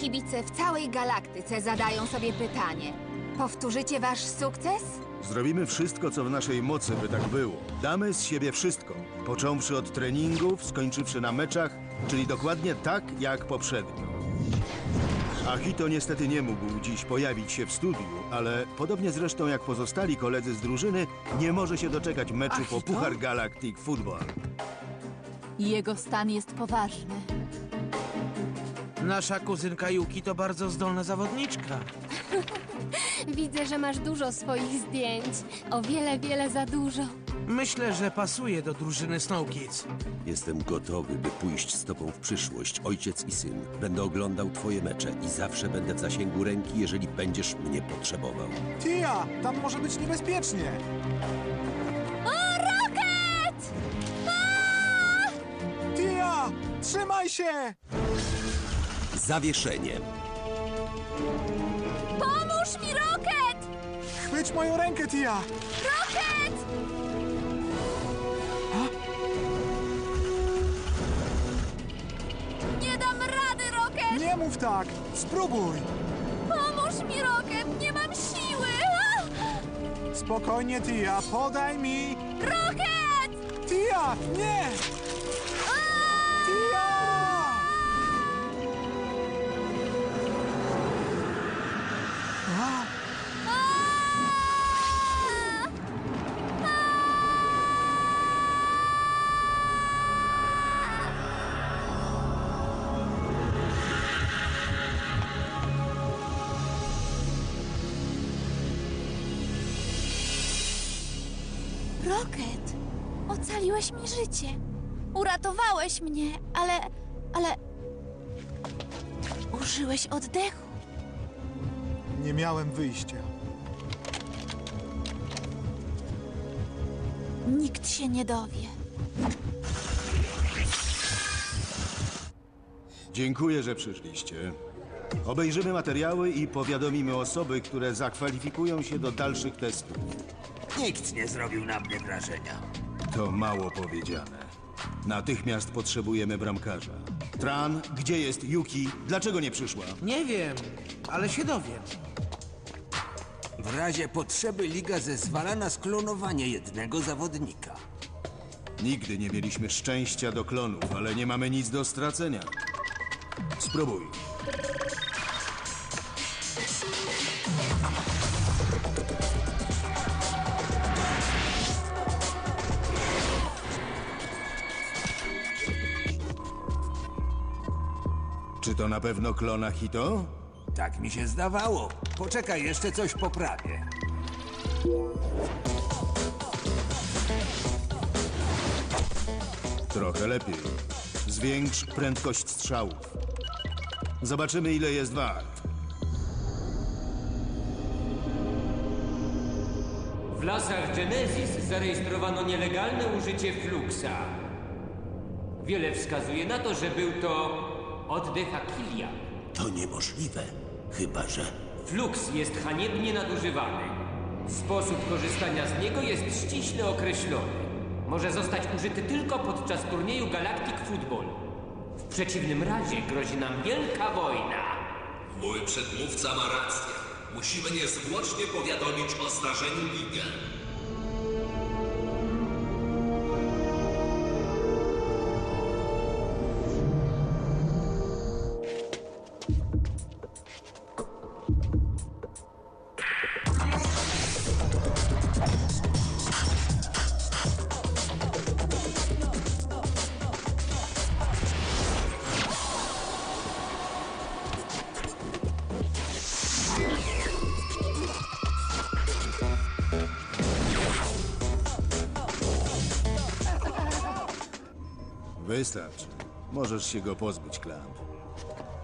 Kibice w całej galaktyce zadają sobie pytanie. Powtórzycie wasz sukces? Zrobimy wszystko, co w naszej mocy, by tak było. Damy z siebie wszystko. Począwszy od treningów, skończywszy na meczach, czyli dokładnie tak, jak poprzednio. Achito niestety nie mógł dziś pojawić się w studiu, ale podobnie zresztą jak pozostali koledzy z drużyny, nie może się doczekać meczu po? Puchar Galactic Football. Jego stan jest poważny. Nasza kuzynka Yuki to bardzo zdolna zawodniczka. Widzę, że masz dużo swoich zdjęć. O wiele, wiele za dużo. Myślę, że pasuje do drużyny Snow Kids. Jestem gotowy, by pójść z tobą w przyszłość, ojciec i syn. Będę oglądał twoje mecze i zawsze będę w zasięgu ręki, jeżeli będziesz mnie potrzebował. Tia, tam może być niebezpiecznie. O, Rocket! Tia, trzymaj się! Zawieszenie. Pomóż mi, Rocket! Chwyć moją rękę, Tia! Rocket! Nie dam rady, Rocket! Nie mów tak! Spróbuj! Pomóż mi, Rocket! Nie mam siły! Spokojnie, Tia, podaj mi! Rocket! Tia, nie! Życie. Uratowałeś mnie, ale. ale. Użyłeś oddechu. Nie miałem wyjścia. Nikt się nie dowie. Dziękuję, że przyszliście. Obejrzymy materiały i powiadomimy osoby, które zakwalifikują się do dalszych testów. Nikt nie zrobił na mnie wrażenia. To mało powiedziane. Natychmiast potrzebujemy bramkarza. Tran, gdzie jest Yuki? Dlaczego nie przyszła? Nie wiem, ale się dowiem. W razie potrzeby liga zezwala na sklonowanie jednego zawodnika. Nigdy nie mieliśmy szczęścia do klonów, ale nie mamy nic do stracenia. Spróbuj. To na pewno klona Hito? Tak mi się zdawało. Poczekaj, jeszcze coś poprawię. Trochę lepiej. Zwiększ prędkość strzałów. Zobaczymy, ile jest wart. W lasach Genesis zarejestrowano nielegalne użycie Fluxa. Wiele wskazuje na to, że był to oddech Akilia. To niemożliwe. Chyba, że... Flux jest haniebnie nadużywany. Sposób korzystania z niego jest ściśle określony. Może zostać użyty tylko podczas turnieju Galactic Football. W przeciwnym razie grozi nam wielka wojna. Mój przedmówca ma rację. Musimy niezwłocznie powiadomić o zdarzeniu ligę. Wystarczy. Możesz się go pozbyć, Klamp.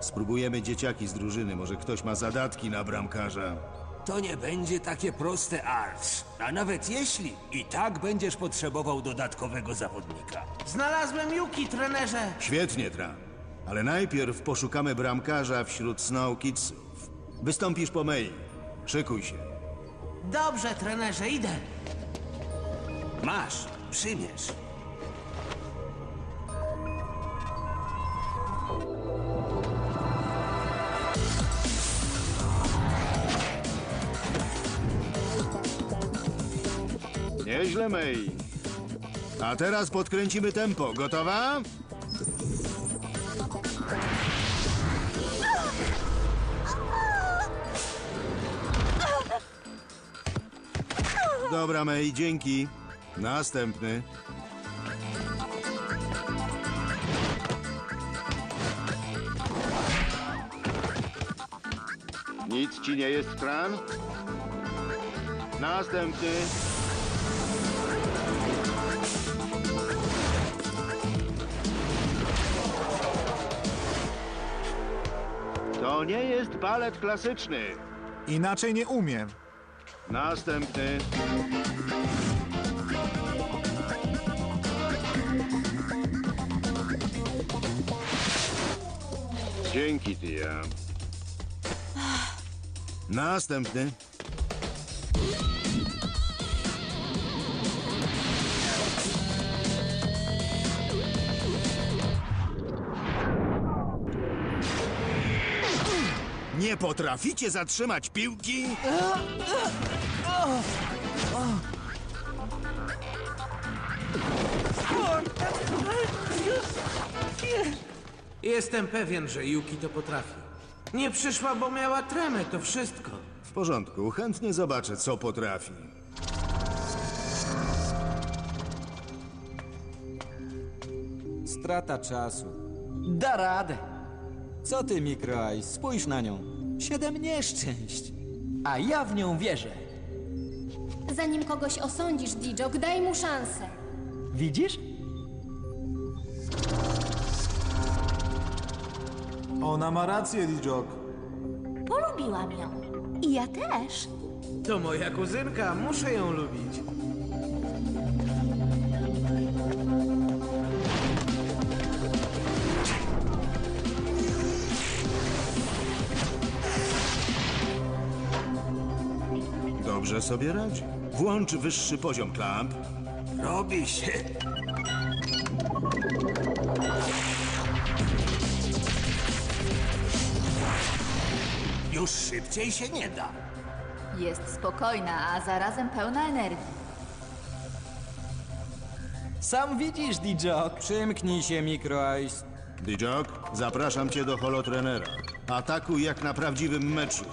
Spróbujemy dzieciaki z drużyny, może ktoś ma zadatki na bramkarza. To nie będzie takie proste, Arch. A nawet jeśli, i tak będziesz potrzebował dodatkowego zawodnika. Znalazłem Yuki, trenerze! Świetnie, Tran. Ale najpierw poszukamy bramkarza wśród Snow Kidsów. Wystąpisz po mail. Szykuj się. Dobrze, trenerze, idę. Masz, przymierz. Nieźle, May. A teraz podkręcimy tempo. Gotowa? Dobra, May, dzięki. Następny. Nic ci nie jest, Tran? Następny. To nie jest balet klasyczny. Inaczej nie umiem. Następny. Dzięki, Tia. Następny. Nie potraficie zatrzymać piłki? Jestem pewien, że Yuki to potrafi. Nie przyszła, bo miała tremę, to wszystko. W porządku, chętnie zobaczę, co potrafi. Strata czasu. Da radę. Co ty, Micro Ice? Spójrz na nią. Siedem nieszczęść. A ja w nią wierzę. Zanim kogoś osądzisz, Dijok, daj mu szansę. Widzisz? Ona ma rację, Dijok. Polubiłam ją. I ja też. To moja kuzynka, muszę ją lubić. Dobrze sobie radzi. Włącz wyższy poziom, Klamp. Robi się. Już szybciej się nie da. Jest spokojna, a zarazem pełna energii. Sam widzisz, Dijok. Przymknij się, Micro Ice. Dijok, zapraszam cię do holotrenera. Atakuj jak na prawdziwym meczu.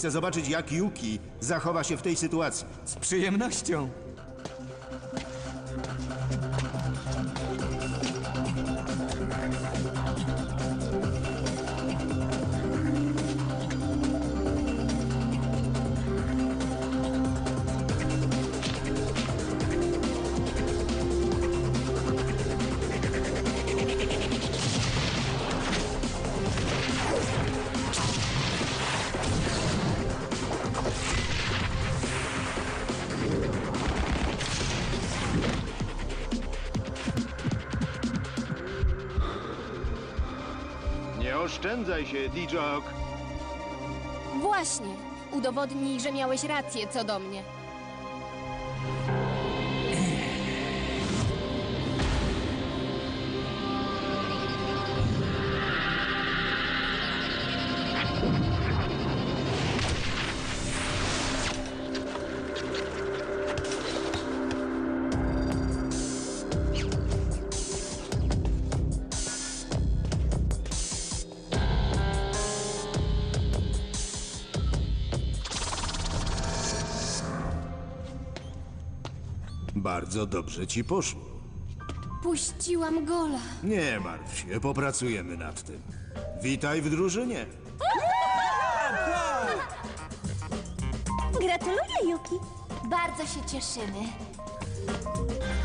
Chcę zobaczyć, jak Yuki zachowa się w tej sytuacji. Z przyjemnością. Oszczędzaj się, Dijok. Właśnie. Udowodnij, że miałeś rację co do mnie. Bardzo dobrze ci poszło. Puściłam gola. Nie martw się, popracujemy nad tym. Witaj w drużynie. Gratuluję, Yuki. Bardzo się cieszymy.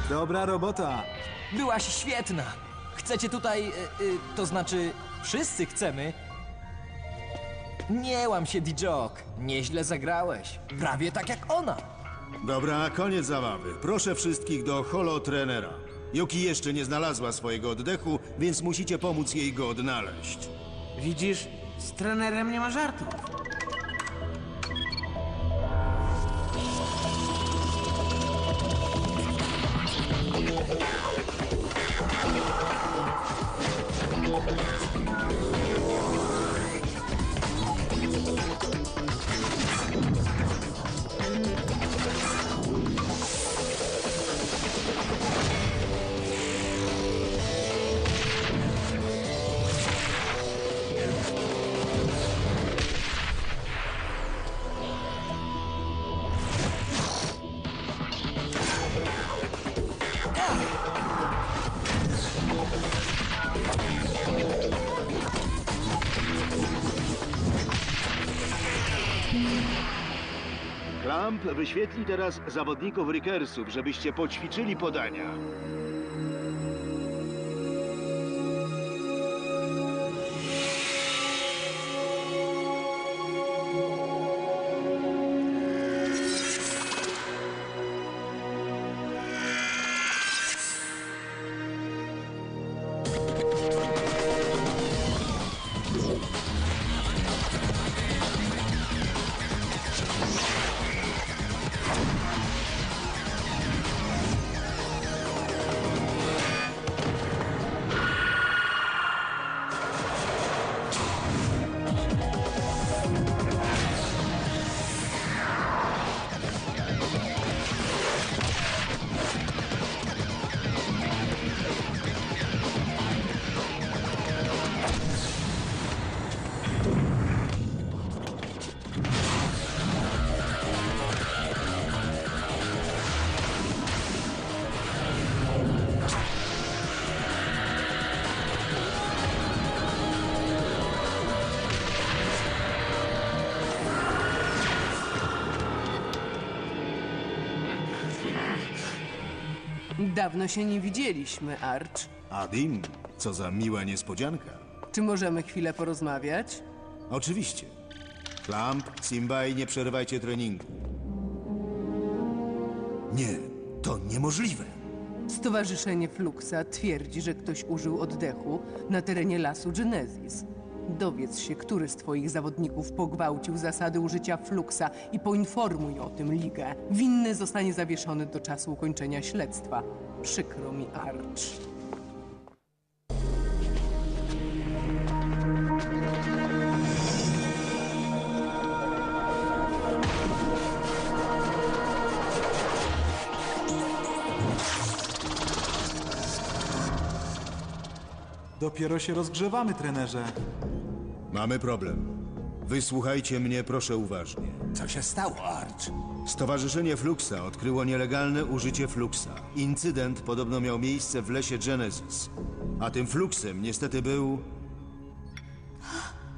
Dobra robota. Byłaś świetna. Chcecie tutaj, y, y, to znaczy wszyscy chcemy. Nie łam się, Dijok. Nieźle zagrałeś. Prawie tak jak ona. Dobra, koniec zabawy. Proszę wszystkich do holotrenera. Yuki jeszcze nie znalazła swojego oddechu, więc musicie pomóc jej go odnaleźć. Widzisz, z trenerem nie ma żartów. Wyświetli teraz zawodników Rickersów, żebyście poćwiczyli podania. Dawno się nie widzieliśmy, Arch. Adim, co za miła niespodzianka. Czy możemy chwilę porozmawiać? Oczywiście. Klamp, Simbaj, nie przerywajcie treningu. Nie, to niemożliwe. Stowarzyszenie Fluxa twierdzi, że ktoś użył oddechu na terenie lasu Genesis. Dowiedz się, który z twoich zawodników pogwałcił zasady użycia Fluxa i poinformuj o tym ligę. Winny zostanie zawieszony do czasu ukończenia śledztwa. Przykro mi, Arch. Dopiero się rozgrzewamy, trenerze. Mamy problem. Wysłuchajcie mnie proszę uważnie. Co się stało, Arch? Stowarzyszenie Fluxa odkryło nielegalne użycie Fluxa. Incydent podobno miał miejsce w lesie Genesis. A tym Fluxem niestety był...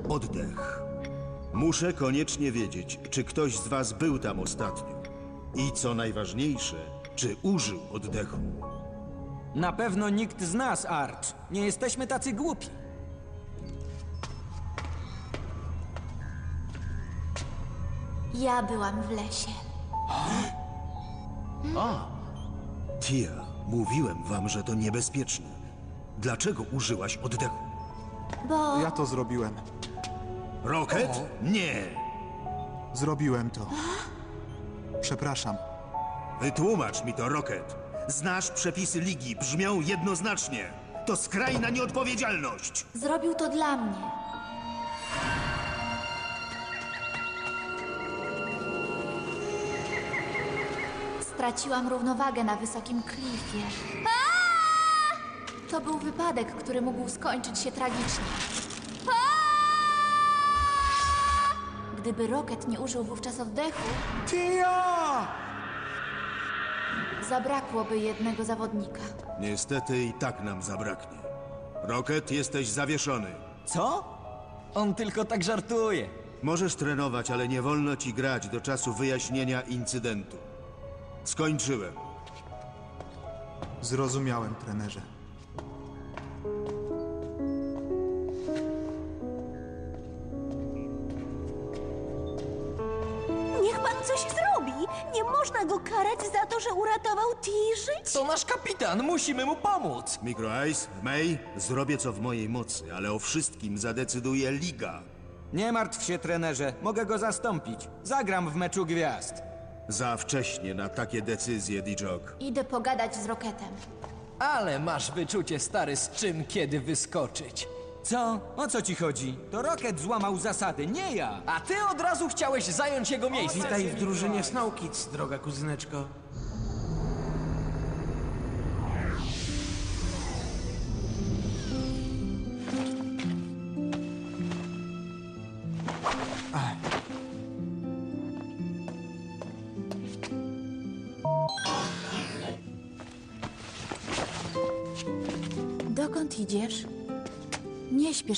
Oddech. Muszę koniecznie wiedzieć, czy ktoś z was był tam ostatnio. I co najważniejsze, czy użył oddechu. Na pewno nikt z nas, Arch. Nie jesteśmy tacy głupi. Ja byłam w lesie. Tia, mówiłem wam, że to niebezpieczne. Dlaczego użyłaś oddechu? Bo Ja to zrobiłem. Rocket? Nie! Zrobiłem to. Przepraszam. Wytłumacz mi to, Rocket. Znasz przepisy ligi, brzmią jednoznacznie. To skrajna nieodpowiedzialność. zrobił to dla mnie. Straciłam równowagę na wysokim klifie. To był wypadek, który mógł skończyć się tragicznie. Gdyby Rocket nie użył wówczas oddechu, Tia! Zabrakłoby jednego zawodnika. Niestety i tak nam zabraknie. Rocket, jesteś zawieszony. Co? On tylko tak żartuje. Możesz trenować, ale nie wolno ci grać do czasu wyjaśnienia incydentu. Skończyłem. Zrozumiałem, trenerze. Można go karać za to, że uratował Ti życie. To nasz kapitan, musimy mu pomóc. Micro Ice, May, zrobię co w mojej mocy, ale o wszystkim zadecyduje Liga. Nie martw się, trenerze. Mogę go zastąpić. Zagram w meczu gwiazd. Za wcześnie na takie decyzje, Dijok. Idę pogadać z Roketem. Ale masz wyczucie, stary, z czym kiedy wyskoczyć. Co? O co ci chodzi? To Rocket złamał zasady, nie ja! A ty od razu chciałeś zająć jego miejsce. Witaj w drużynie Snow Kids, droga kuzyneczko.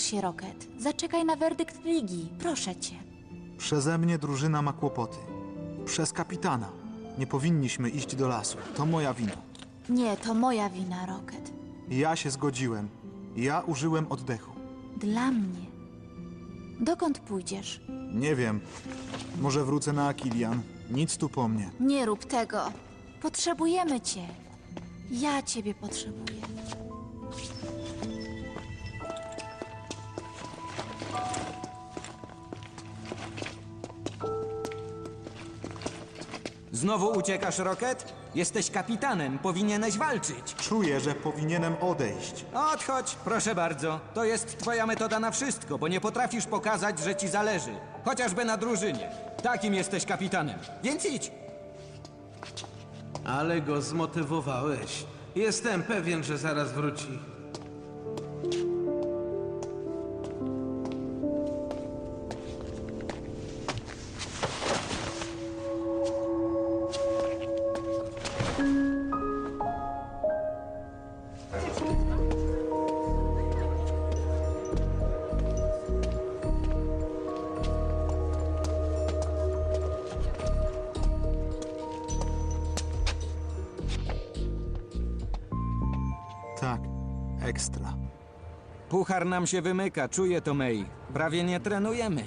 Się, Rocket. Zaczekaj na werdykt ligi, proszę cię. Przeze mnie drużyna ma kłopoty. Przez kapitana. Nie powinniśmy iść do lasu. To moja wina. Nie, to moja wina, Rocket. Ja się zgodziłem. Ja użyłem oddechu. Dla mnie. Dokąd pójdziesz? Nie wiem. Może wrócę na Akilian. Nic tu po mnie. Nie rób tego. Potrzebujemy cię. Ja ciebie potrzebuję. Znowu uciekasz, Rocket? Jesteś kapitanem, powinieneś walczyć. Czuję, że powinienem odejść. Odchodź, proszę bardzo. To jest twoja metoda na wszystko, bo nie potrafisz pokazać, że ci zależy. Chociażby na drużynie. Takim jesteś kapitanem. Więc idź. Ale go zmotywowałeś. Jestem pewien, że zaraz wróci. Puchar nam się wymyka, czuję to, May. Prawie nie trenujemy.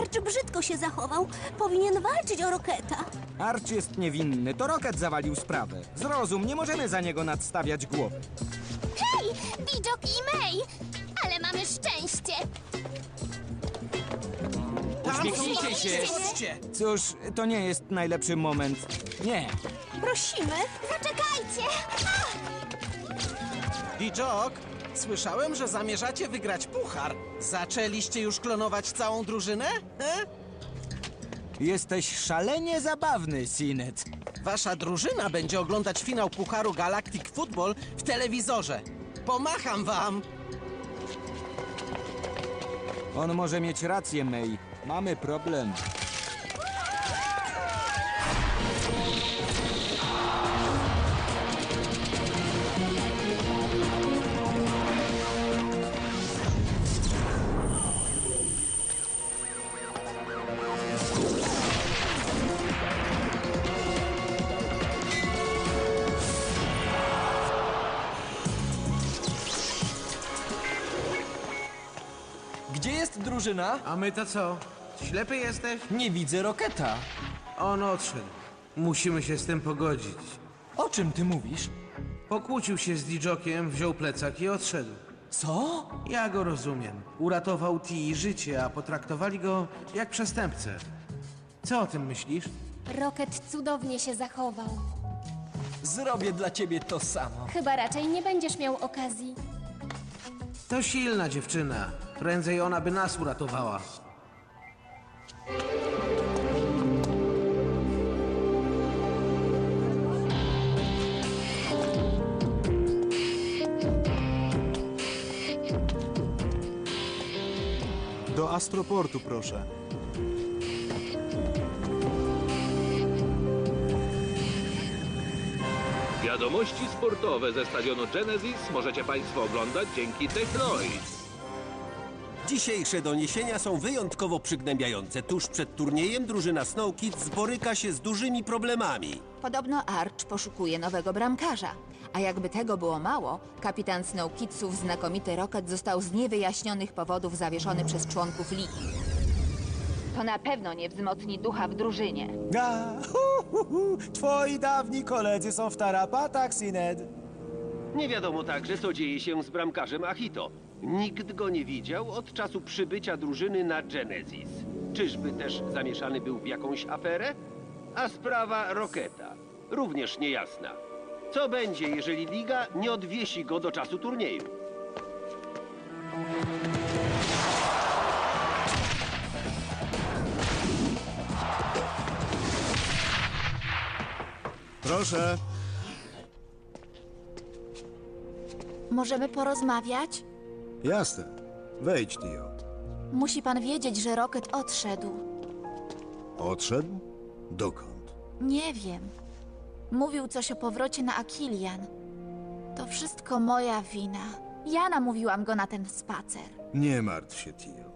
Arch brzydko się zachował. Powinien walczyć o Roketa. Arch jest niewinny, to Rocket zawalił sprawę. Zrozum, nie możemy za niego nadstawiać głowy. Hej, Dijok i May! Ale mamy szczęście! Uśmiechnijcie się! Cóż, to nie jest najlepszy moment. Nie. Prosimy. Zaczekajcie! Dijok, słyszałem, że zamierzacie wygrać puchar. Zaczęliście już klonować całą drużynę? He? Jesteś szalenie zabawny, Sinet. Wasza drużyna będzie oglądać finał Pucharu Galactic Football w telewizorze. Pomacham wam! On może mieć rację, May. Mamy problem. Drużyna? A my to co? Ślepy jesteś? Nie widzę Roketa. On odszedł. Musimy się z tym pogodzić. O czym ty mówisz? Pokłócił się z Dijokiem, wziął plecak i odszedł. Co? Ja go rozumiem. Uratował Ti życie, a potraktowali go jak przestępcę. Co o tym myślisz? Rocket cudownie się zachował. Zrobię dla ciebie to samo. Chyba raczej nie będziesz miał okazji. To silna dziewczyna. Prędzej ona by nas uratowała. Do Astroportu, proszę. Wiadomości sportowe ze stadionu Genesis możecie Państwo oglądać dzięki Technoid. Dzisiejsze doniesienia są wyjątkowo przygnębiające. Tuż przed turniejem drużyna Snow Kids boryka się z dużymi problemami. Podobno Arch poszukuje nowego bramkarza. A jakby tego było mało, kapitan Snow Kidsów znakomity Rocket został z niewyjaśnionych powodów zawieszony przez członków ligi. To na pewno nie wzmocni ducha w drużynie. A, hu, hu, hu. Twoi dawni koledzy są w tarapatach, Sined. Nie wiadomo także, co dzieje się z bramkarzem Achito. Nikt go nie widział od czasu przybycia drużyny na Genesis. Czyżby też zamieszany był w jakąś aferę? A sprawa Roketa również niejasna. Co będzie, jeżeli liga nie odwiesi go do czasu turnieju? Proszę. Możemy porozmawiać? Jasne. Wejdź, Tio. Musi pan wiedzieć, że Rocket odszedł. Odszedł? Dokąd? Nie wiem. Mówił coś o powrocie na Akilian. To wszystko moja wina. Ja namówiłam go na ten spacer. Nie martw się, Tio.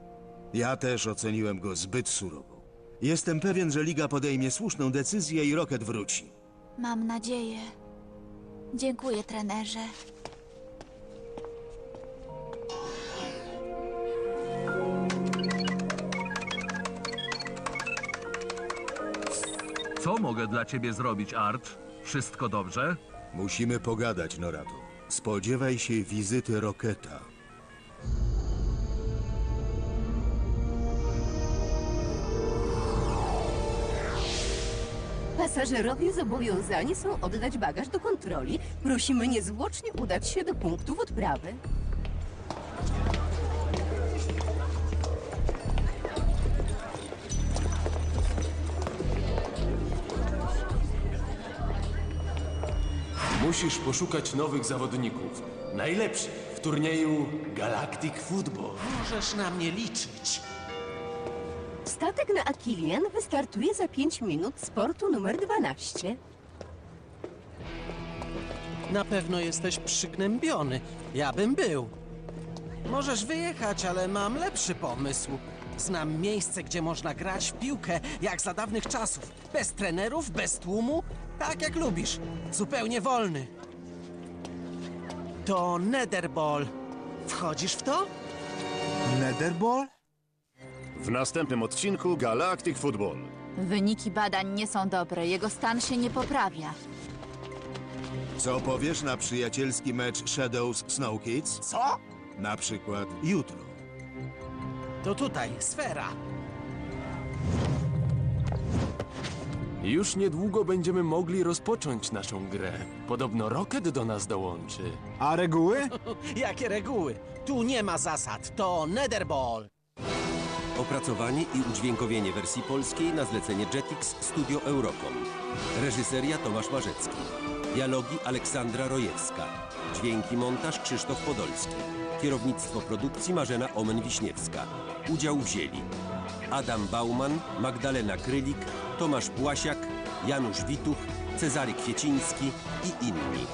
Ja też oceniłem go zbyt surowo. Jestem pewien, że Liga podejmie słuszną decyzję i Rocket wróci. Mam nadzieję. Dziękuję, trenerze. Co mogę dla ciebie zrobić, Arch? Wszystko dobrze? Musimy pogadać, Norato. Spodziewaj się wizyty Roketa. Pasażerowie zobowiązani są oddać bagaż do kontroli. Prosimy niezwłocznie udać się do punktów odprawy. Musisz poszukać nowych zawodników. Najlepszych w turnieju Galactic Football. Możesz na mnie liczyć. Statek na Akilian wystartuje za 5 minut z portu numer 12. Na pewno jesteś przygnębiony. Ja bym był. Możesz wyjechać, ale mam lepszy pomysł. Znam miejsce, gdzie można grać w piłkę, jak za dawnych czasów. Bez trenerów, bez tłumu, tak jak lubisz. Zupełnie wolny. To Netherball. Wchodzisz w to? Netherball? W następnym odcinku Galactic Football. Wyniki badań nie są dobre. Jego stan się nie poprawia. Co powiesz na przyjacielski mecz Shadows Snow Kids? Co? Na przykład jutro. To tutaj, sfera. Już niedługo będziemy mogli rozpocząć naszą grę. Podobno Rocket do nas dołączy. A reguły? Jakie reguły? Tu nie ma zasad. To Netherball. Opracowanie i udźwiękowienie wersji polskiej na zlecenie Jetix Studio Eurocom. Reżyseria Tomasz Marzecki. Dialogi Aleksandra Rojewska. Dźwięki montaż Krzysztof Podolski. Kierownictwo produkcji Marzena Omen-Wiśniewska. Udział wzięli Adam Bauman, Magdalena Krylik, Tomasz Błasiak, Janusz Wituch, Cezary Kwieciński i inni.